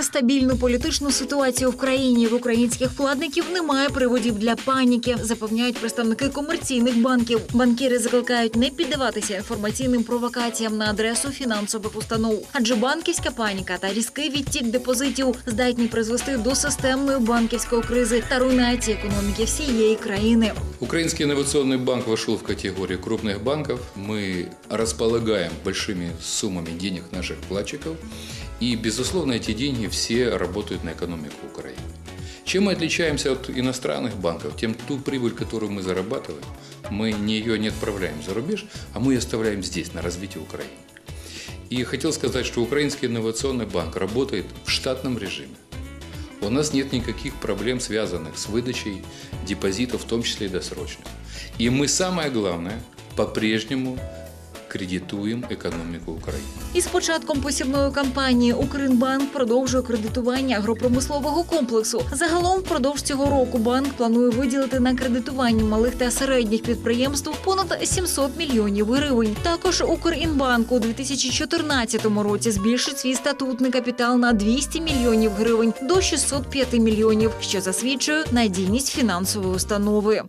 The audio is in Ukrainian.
нестабільну політичну ситуацію в країні в українських вкладників немає приводів для паніки, запевняють представники комерційних банків. Банкіри закликають не піддаватися інформаційним провокаціям на адресу фінансових установ, адже банківська паніка та різкий відтік депозитів здатні призвести до системної банківської кризи та руйнації економіки всієї країни. Украинский инновационный банк вошел в категорию крупных банков. Мы располагаем большими суммами денег наших вкладчиков. И, безусловно, эти деньги все работают на экономику Украины. Чем мы отличаемся от иностранных банков? Тем, ту прибыль, которую мы зарабатываем, мы не ее не отправляем за рубеж, а мы ее оставляем здесь, на развитие Украины. И хотел сказать, что Украинский инновационный банк работает в штатном режиме. У нас нет никаких проблем, связанных с выдачей депозитов, в том числе и досрочных. И мы, самое главное, по-прежнему кредитуем економіку України. Із початком посівної кампанії Укрінбанк продовжує кредитування агропромислового комплексу. Загалом впродовж цього року банк планує виділити на кредитування малих та середніх підприємств понад 700 мільйонів гривень. Також Укрінбанк у 2014 році збільшить свій статутний капітал на 200 мільйонів гривень до 605 мільйонів, що засвідчує надійність фінансової установи.